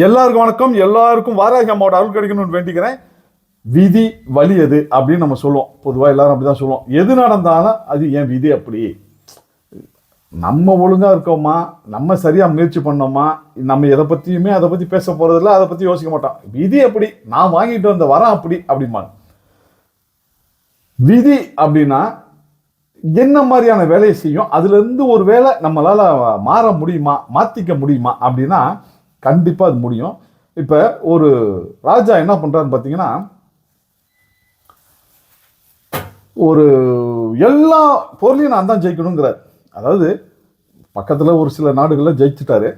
எல்லாருக்கும் வணக்கம். எல்லாருக்கும் வாராகி அம்மாவோட அருள் கிடைக்கணும்னு வேண்டிக்கிறேன். விதி வலி எது அப்படின்னு நம்ம சொல்லுவோம். பொதுவாக எல்லாரும் அப்படி தான் சொல்லுவோம். எது நடந்தாலும் அது ஏன் விதி அப்படி? நம்ம ஒழுங்காக இருக்கோமா? நம்ம சரியாக முயற்சி பண்ணோமா? நம்ம எதை பற்றியுமே அதை பற்றி பேச போகிறதில்ல அதை பற்றி யோசிக்க மாட்டோம். விதி எப்படி நான் வாங்கிட்டு வந்த வரம் அப்படி அப்படிம்பாங்க. விதி அப்படின்னா என்ன மாதிரியான வேலையை செய்யும்? அதுலேருந்து ஒரு வேலை நம்மளால் மாற முடியுமா? மாற்றிக்க முடியுமா? அப்படின்னா கண்டிப்பாக அது முடியும். இப்போ ஒரு ராஜா என்ன பண்ணுறான்னு பார்த்தீங்கன்னா ஒரு எல்லா பொருளையும் நான் தான் ஜெயிக்கணுங்கிறார். அதாவது பக்கத்தில் ஒரு சில நாடுகளில் ஜெயிச்சுட்டாரு.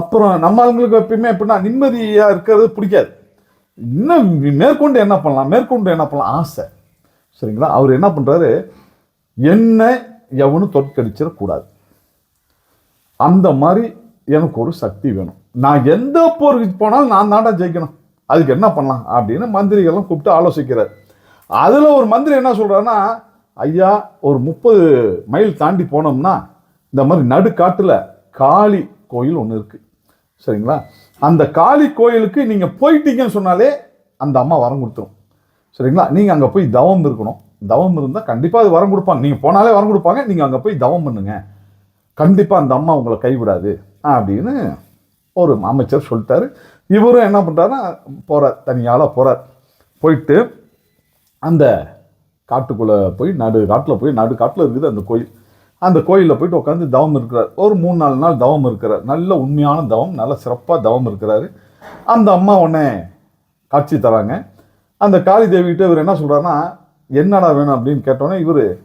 அப்புறம் நம்ம அவங்களுக்கு எப்பயுமே எப்படின்னா நிம்மதியாக இருக்கிறது பிடிக்காது. இன்னும் மேற்கொண்டு என்ன பண்ணலாம்? மேற்கொண்டு என்ன பண்ணலாம்? ஆசை. சரிங்களா? அவர் என்ன பண்ணுறாரு என்ன எவனும் தோற்கடிச்சிடக்கூடாது அந்த மாதிரி எனக்கு ஒரு சக்தி வேணும். நான் எந்த போருக்கு போனாலும் நான் தாண்டா ஜெயிக்கணும். அதுக்கு என்ன பண்ணலாம் அப்படின்னு மந்திரிகள்லாம் கூப்பிட்டு ஆலோசிக்கிறார். அதில் ஒரு மந்திரி என்ன சொல்கிறாருன்னா ஐயா ஒரு முப்பது மைல் தாண்டி போனோம்னா இந்த மாதிரி நடுக்காட்டில் காளி கோயில் ஒன்று இருக்குது சரிங்களா? அந்த காளி கோயிலுக்கு நீங்கள் போயிட்டீங்கன்னு சொன்னாலே அந்த அம்மா வரம் கொடுத்துரும். சரிங்களா? நீங்கள் அங்கே போய் தவம் இருக்கணும். தவம் இருந்தால் கண்டிப்பாக அது வரம் கொடுப்பாங்க. நீங்கள் போனாலே வரம் கொடுப்பாங்க. நீங்கள் அங்கே போய் தவம் பண்ணுங்க. கண்டிப்பாக அந்த அம்மா உங்களை கைவிடாது அப்படின்னு ஒரு அமைச்சர் சொல்லிட்டாரு. இவரும் என்ன பண்ணுறாருன்னா போகிறார் தனியால் போகிறார் போயிட்டு அந்த காட்டுக்குள்ளே போய் நடு காட்டில் போய் நடு காட்டில் இருக்குது அந்த கோயில். அந்த கோயிலில் போயிட்டு உட்காந்து தவம் இருக்கிறார். ஒரு மூணு நாலு நாள் தவம் இருக்கிறார். நல்ல உண்மையான தவம் நல்ல சிறப்பாக தவம் இருக்கிறாரு. அந்த அம்மா உடனே காட்சி தராங்க. அந்த காளி தேவிகிட்ட இவர் என்ன சொல்கிறாருன்னா என்னடா வேணும்? அப்படின்னு கேட்டோன்னே இவர்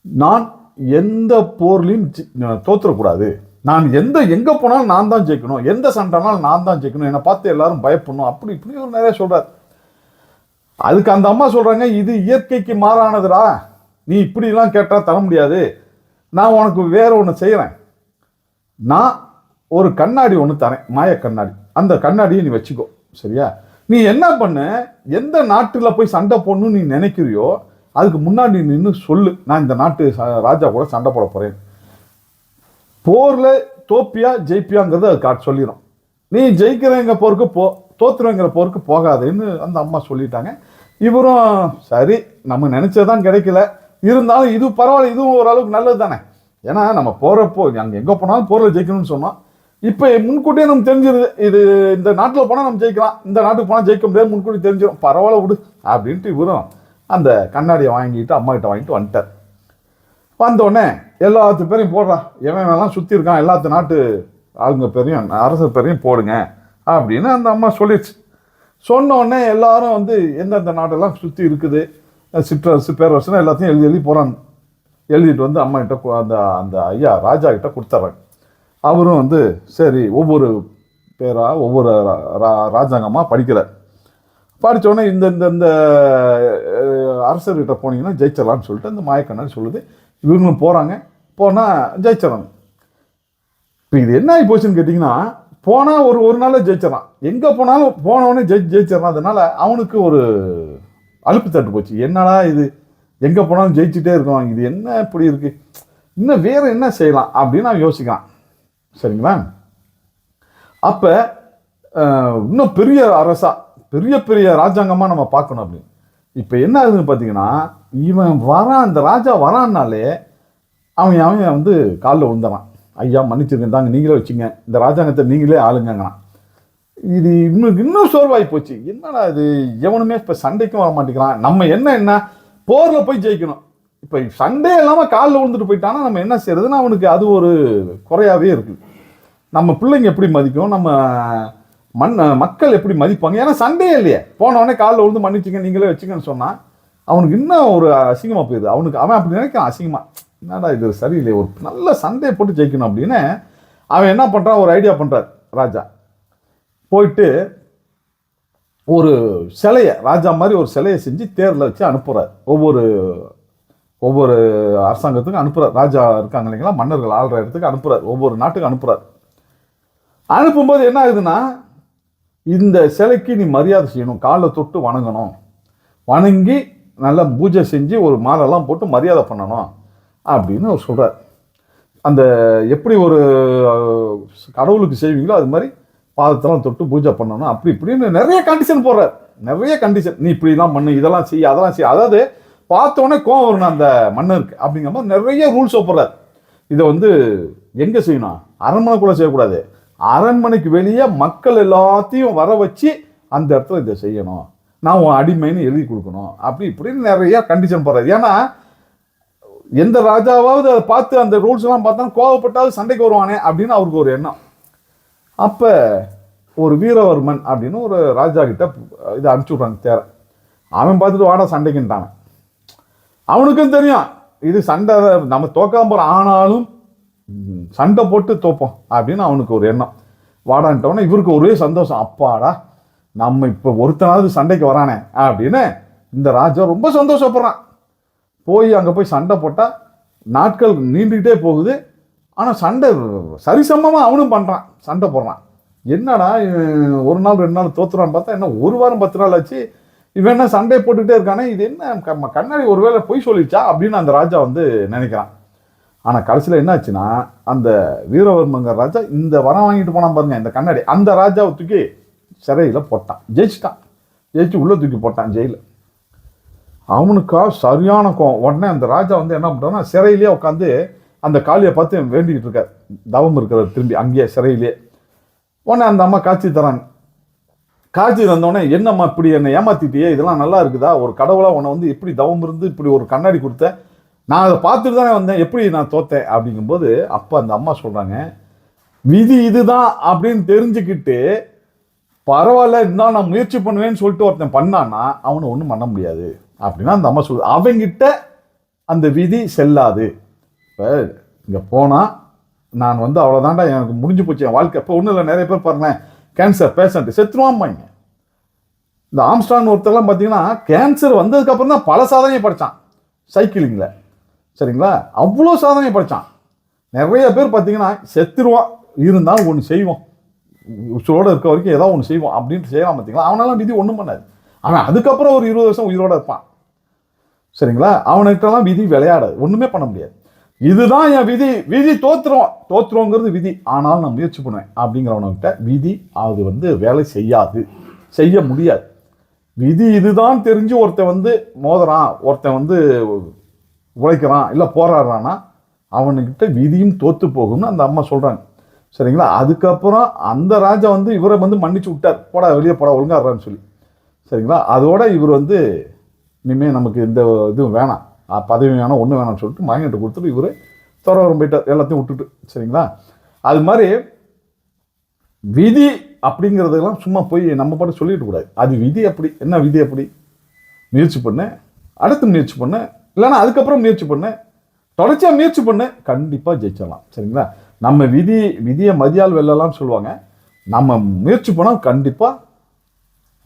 நான் எந்த போர்லையும் ஜி- தோத்துறக்கூடாது. நான் எந்த எங்கே போனாலும் நான் தான் ஜெயிக்கணும். எந்த சண்டைனாலும் நான் தான் ஜெயிக்கணும். என்னை பார்த்து எல்லாரும் பயப்படணும். அப்படி இப்படி ஒரு நிறைய சொல்கிறார் அதுக்கு அந்த அம்மா சொல்கிறாங்க இது இயற்கைக்கு மாறானதுடா. நீ இப்படிலாம் கேட்டால் தர முடியாது. நான் உனக்கு வேறு ஒன்று செய்கிறேன் நான் ஒரு கண்ணாடி ஒன்று தரேன். மாய கண்ணாடி. அந்த கண்ணாடியை நீ வச்சுக்கோ. சரியா? நீ என்ன பண்ண? எந்த நாட்டில் போய் சண்டை போடணும்னு நீ நினைக்கிறியோ அதுக்கு முன்னாடி நின்று சொல்லு. நான் இந்த நாட்டு ச- ராஜா கூட சண்டை போட போகிறேன் போரில் தோப்பியா ஜெயிப்பியாங்கிறது அது காட்டு சொல்லிடும் நீ ஜெயிக்கிறவங்க போருக்கு போ தோத்துறவங்கிற போருக்கு போகாதேன்னு அந்த அம்மா சொல்லிட்டாங்க. இவரும் சரி நம்ம நினச்சதான் கிடைக்கல. இருந்தாலும் இது பரவாயில்ல இதுவும் ஓரளவுக்கு நல்லது தானே ஏன்னா நம்ம போகிறப்போ அங்கே எங்கே போனாலும் போரில் ஜெயிக்கணும்னு சொன்னோம். இப்போ முன்கூட்டியே நம்ம தெரிஞ்சிருது இது இந்த நாட்டில் போனால் நம்ம ஜெயிக்கலாம். இந்த நாட்டுக்கு போனால் ஜெயிக்க முடியாது முன்கூட்டி தெரிஞ்சிடும் பரவாயில்ல விடு அப்படின்ட்டு இவரும் அந்த கண்ணாடியை வாங்கிட்டு அம்மா கிட்ட வாங்கிட்டு வந்துட்டார். வந்தோடனே எல்லாத்து பேரையும் போடுறான் எவன் எல்லாம் சுற்றி இருக்கான். எல்லாத்து நாட்டு ஆளுங்க பேரையும் அரசு பேரையும் போடுங்க அப்படின்னு அந்த அம்மா சொல்லிடுச்சு. சொன்னோடனே எல்லாரும் வந்து எந்தெந்த நாட்டெல்லாம் சுற்றி இருக்குது சிற்றரசு பேரரசுன்னு எல்லாத்தையும் எழுதி எழுதி போகிறாங்க எழுதிட்டு வந்து அம்மா கிட்ட அந்த அந்த ஐயா ராஜா கிட்ட கொடுத்துட்றாங்க அவரும் வந்து சரி ஒவ்வொரு பேராக ஒவ்வொரு ரா- ரா- ராஜாங்கமாக படிக்கிறார் படித்தோடனே இந்த இந்த இந்த அரசர்கிட்ட போனீங்கன்னா ஜெயிச்சிடலாம்னு சொல்லிட்டு அந்த மாயக்கண்ணன் சொல்லுது. இவங்களும் போகிறாங்க போனால் ஜெயிச்சிடறாங்க இப்போ இது என்ன ஆகி போச்சுன்னு கேட்டிங்கன்னா போனால் ஒரு ஒரு நாளில் ஜெயிச்சிடறான் எங்கே போனாலும் போனவொடனே ஜெயி ஜெயிச்சிடறான் அதனால அவனுக்கு ஒரு அலுப்பு தட்டு போச்சு. என்னடா இது? எங்கே போனாலும் ஜெயிச்சுட்டே இருக்கோம் இது என்ன இப்படி இருக்குது இன்னும் வேறு என்ன செய்யலாம் அப்படின்னு அவன் யோசிக்கிறான். சரிங்களா? அப்போ இன்னும் பெரிய அரசா பெரிய பெரிய ராஜாங்கமாக நம்ம பார்க்கணும் அப்படின்னு. இப்போ என்ன ஆகுதுன்னு பார்த்தீங்கன்னா இவன் வரான் இந்த ராஜா வரான்னாலே அவன் அவன் வந்து காலில் விழுந்துறான். ஐயா மன்னிச்சிருக்கேன் தாங்க நீங்களே வச்சுங்க. இந்த ராஜாங்கத்தை நீங்களே ஆளுங்கங்கிறான். இது இன்னும் இன்னும் சோர்வாகி போச்சு. என்னடா இது? எவனுமே இப்போ சண்டைக்கும் வர மாட்டேங்கிறான் நம்ம என்ன என்ன? போரில் போய் ஜெயிக்கணும். இப்போ சண்டே இல்லாமல் காலில் விழுந்துட்டு போயிட்டானா நம்ம என்ன செய்யறதுன்னு அவனுக்கு அது ஒரு குறையாகவே இருக்குது நம்ம பிள்ளைங்க எப்படி மதிக்கும்? நம்ம மண் மக்கள் எப்படி மதிப்பாங்க? ஏன்னா சண்டே இல்லையே. போனவொடனே காலில் விழுந்து மன்னிச்சிங்க நீங்களே வச்சுக்கன்னு சொன்னால் அவனுக்கு இன்னும் ஒரு அசிங்கமாக போயிடுது? அவனுக்கு அவன் அப்படி நினைக்கான் அசிங்கமாக என்னடா இது சரியில்லை. ஒரு நல்ல சண்டையை போட்டு ஜெயிக்கணும் அப்படின்னு அவன் என்ன பண்ணுறான் ஒரு ஐடியா பண்ணுறார் ராஜா. போயிட்டு ஒரு சிலையை ராஜா மாதிரி ஒரு சிலையை செஞ்சு தேரில் வச்சு அனுப்புகிறார் ஒவ்வொரு ஒவ்வொரு அரசாங்கத்துக்கும் அனுப்புகிறார் ராஜா இருக்காங்க இல்லைங்களா? மன்னர்கள் ஆள்ற இடத்துக்கு அனுப்புகிறார் ஒவ்வொரு நாட்டுக்கு அனுப்புகிறார் அனுப்பும்போது என்ன ஆகுதுன்னா இந்த சிலைக்கு நீ மரியாதை செய்யணும். காலை தொட்டு வணங்கணும். வணங்கி நல்லா பூஜை செஞ்சு ஒரு மாலைலாம் போட்டு மரியாதை பண்ணணும் அப்படின்னு அவர் சொல்கிறார் அந்த எப்படி ஒரு கடவுளுக்கு செய்வீங்களோ அது மாதிரி பாதத்தெல்லாம் தொட்டு பூஜை பண்ணணும். அப்படி இப்படின்னு நிறைய கண்டிஷன் போடுறார். நிறைய கண்டிஷன் நீ இப்படிலாம் பண்ணு இதெல்லாம் செய்ய அதெல்லாம் செய்ய அதாவது பார்த்த உடனே கோவம் வரணும் அந்த மன்னருக்கு அப்படிங்கிற மாதிரி நிறைய ரூல்ஸ் போடுறார் இதை வந்து எங்கே செய்யணும்? அரண்மனைக்குள்ளே செய்யக்கூடாது. அரண்மனைக்கு வெளியே மக்கள் எல்லாத்தையும் வர வச்சு அந்த இடத்துல இதை செய்யணும். நான் உன் அடிமைன்னு எழுதி கொடுக்கணும். அப்படி இப்படின்னு நிறைய கண்டிஷன் போடுறது. ஏன்னா எந்த ராஜாவாவது அதை பார்த்து அந்த ரூல்ஸ் எல்லாம் பார்த்தா கோவப்பட்டாவது சண்டைக்கு வருவானே அப்படின்னு அவருக்கு ஒரு எண்ணம். அப்போ ஒரு வீரவர்மன் அப்படின்னு ஒரு ராஜா கிட்ட இதை அனுப்பிச்சி விட்றாங்க தேர. அவன் பார்த்துட்டு வாடா சண்டைக்குன்ட்டான். அவனுக்கும் தெரியும் இது சண்டை நம்ம தோக்காம போகிறோம் ஆனாலும் சண்டை போட்டு தோப்போம் அப்படின்னு அவனுக்கு ஒரு எண்ணம். வாடான்ட்டவொடனே இவருக்கு ஒரே சந்தோஷம். அப்பாடா நம்ம இப்போ ஒருத்தனாவது சண்டைக்கு வரானே அப்படின்னு இந்த ராஜா ரொம்ப சந்தோஷப்படுறான். போய் அங்கே போய் சண்டை போட்டால் நாட்கள் நீண்டுக்கிட்டே போகுது. ஆனால் சண்டை சரிசமமாக அவனும் பண்ணுறான் சண்டை போடுறான். என்னடா இவன் ஒரு நாள் ரெண்டு நாள் தோத்துறான்னு பார்த்தா என்ன ஒரு வாரம் பத்து நாள் ஆச்சு? இவன் என்ன சண்டையை போட்டுக்கிட்டே இருக்கானே? இது என்ன க- கண்ணாடி ஒருவேளை பொய் சொல்லிடுச்சா அப்படின்னு அந்த ராஜா வந்து நினைக்கிறான். ஆனால் கடைசியில் என்னாச்சுன்னா அந்த வீரவர்மங்கிற ராஜா இந்த வரம் வாங்கிட்டு போனான் பாருங்க இந்த கண்ணாடி. அந்த ராஜாவை தூக்கி சிறையில் போட்டான். ஜெயிச்சிட்டான். ஜெயிச்சு உள்ளே தூக்கி போட்டான் ஜெயிலில் அவனுக்கா சரியான கோவம் உடனே அந்த ராஜா வந்து என்ன பண்ணுறான்னா சிறையிலேயே உட்காந்து அந்த காளியை பார்த்து வேண்டிக்கிட்டு இருக்கார். தவம் இருக்கிறார் திரும்பி அங்கேயே சிறையிலே. உடனே அந்த அம்மா காட்சி தராங்க. காட்சி தந்தோடனே என்னம்மா இப்படி என்னை ஏமாத்திட்டியே? இதெல்லாம் நல்லா இருக்குதா? ஒரு கடவுளாக உன்னை வந்து எப்படி தவம் இருந்து இப்படி ஒரு கண்ணாடி கொடுத்த? நான் அதை பார்த்துட்டு தானே வந்தேன். எப்படி நான் தோத்தேன்? அப்படிங்கும்போது அப்போ அந்த அம்மா சொல்கிறாங்க விதி இதுதான் அப்படின்னு தெரிஞ்சுக்கிட்டு பரவாயில்ல இருந்தால் நான் முயற்சி பண்ணுவேன்னு சொல்லிட்டு ஒருத்தன் பண்ணான்னா அவனை ஒன்றும் பண்ண முடியாது. அப்படின்னா அந்த அம்மா சொல்லுது அவங்கிட்ட அந்த விதி செல்லாது. இப்போ இங்கே போனால் நான் வந்து அவ்வளோதான்டா எனக்கு முடிஞ்சு போச்சு என் வாழ்க்கை. இப்போ ஒன்றும் இல்லை நிறைய பேர் பாருங்களேன் கேன்சர் பேஷண்ட்டு செத்துருவாம்பாங்க இந்த ஆம்ஸ்டாங் ஒருத்தர்லாம் பார்த்தீங்கன்னா கேன்சர் வந்ததுக்கப்புறம் தான் பல சாதனையை படித்தான் சைக்கிளிங்கில் சரிங்களா? அவ்வளோ சாதனையை படித்தான் நிறைய பேர் பார்த்தீங்கன்னா செத்துருவான் இருந்தாலும் ஒன்று செய்வோம் உயிரோட இருக்க வரைக்கும் ஏதோ ஒன்று செய்வோம் அப்படின்ட்டு செய்யலாம் பார்த்தீங்களா அவனெல்லாம் விதி ஒன்றும் பண்ணாது. ஆனால் அதுக்கப்புறம் ஒரு இருபது வருஷம் உயிரோடு இருப்பான். சரிங்களா? அவனுக்கிட்டலாம் விதி விளையாடாது. ஒன்றுமே பண்ண முடியாது. இதுதான் என் விதி. விதி தோத்துறோம் தோத்துறோங்கிறது விதி. ஆனாலும் நான் முயற்சி பண்ணுவேன் அப்படிங்கிறவனுக்கிட்ட விதி அது வந்து வேலை செய்யாது. செய்ய முடியாது. விதி இதுதான் தெரிஞ்சு ஒருத்தன் வந்து மோதுறான். ஒருத்தன் வந்து உழைக்கிறான். இல்லை போராடுறான்னா அவனுக்கிட்ட விதியும் தோற்று போகும்னு அந்த அம்மா சொல்கிறாங்க சரிங்களா? அதுக்கப்புறம் அந்த ராஜா வந்து இவரை வந்து மன்னிச்சு விட்டார். போடா வெளியே போடா ஒழுங்காடுறான்னு சொல்லி. சரிங்களா? அதோட இவர் வந்து இனிமேல் நமக்கு இந்த இதுவும் வேணாம். பதவி வேணாம் ஒன்றும் வேணாம்னு சொல்லிட்டு மகன்கிட்ட கொடுத்துட்டு இவர் துறவரம் போயிட்டார். எல்லாத்தையும் விட்டுட்டு. சரிங்களா? அது மாதிரி விதி அப்படிங்கிறதெல்லாம் சும்மா போய் நம்ம பாட்டு சொல்லிட்டு கூடாது. அது விதி அப்படி. என்ன விதி அப்படி? முயற்சி பண்ணு. அடுத்து முயற்சி பண்ணு. இல்லைன்னா அதுக்கப்புறம் முயற்சி பண்ண. தொடர்ச்சியாக முயற்சி பண்ணு. கண்டிப்பாக ஜெயிச்சிடலாம். சரிங்களா? நம்ம விதி விதியை மதியால் வெல்லலாம்னு சொல்லுவாங்க. நம்ம முயற்சி பண்ணால் கண்டிப்பாக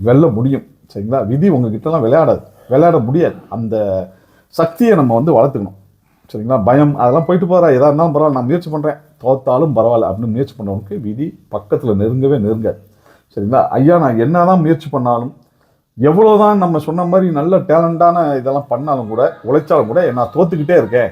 வெல்ல முடியும். சரிங்களா? விதி உங்ககிட்டலாம் விளையாடாது. விளையாட முடியாது. அந்த சக்தியை நம்ம வந்து வளர்த்துக்கணும். சரிங்களா? பயம் அதெல்லாம் போயிட்டு போகிறா எதாக இருந்தாலும் பரவாயில்ல. நான் முயற்சி பண்ணுறேன் தோத்தாலும் பரவாயில்ல அப்படின்னு முயற்சி பண்ணவனுக்கு விதி பக்கத்தில் நெருங்கவே நெருங்காது. சரிங்களா? ஐயா நான் என்ன தான் முயற்சி பண்ணாலும் எவ்வளோ தான் நம்ம சொன்ன மாதிரி நல்ல டேலண்டான இதெல்லாம் பண்ணாலும் கூட உழைச்சாலும் கூட நான் தோற்றுக்கிட்டே இருக்கேன்.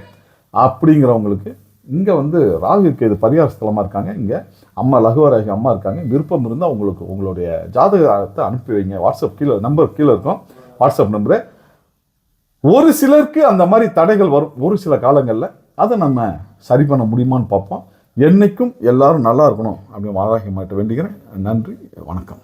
அப்படிங்கிறவங்களுக்கு இங்கே வந்து ராகுக்கு இது பரிகார ஸ்தலமாக இருக்காங்க. இங்கே அம்மா லகுவராகி அம்மா இருக்காங்க. விருப்பம் இருந்தால் உங்களுக்கு உங்களுடைய ஜாதகத்தை அனுப்பி வைங்க. வாட்ஸ்அப் கீழே நம்பர் கீழே இருக்கும். வாட்ஸ்அப் நம்பரு ஒரு சிலருக்கு அந்த மாதிரி தடைகள் வரும். ஒரு சில காலங்களில் அதை நம்ம சரி பண்ண முடியுமான்னு பார்ப்போம். என்றைக்கும் எல்லாரும் நல்லா இருக்கணும் அப்படின்னு வாராகி மாட்ட வேண்டிக்கிறேன். நன்றி வணக்கம்.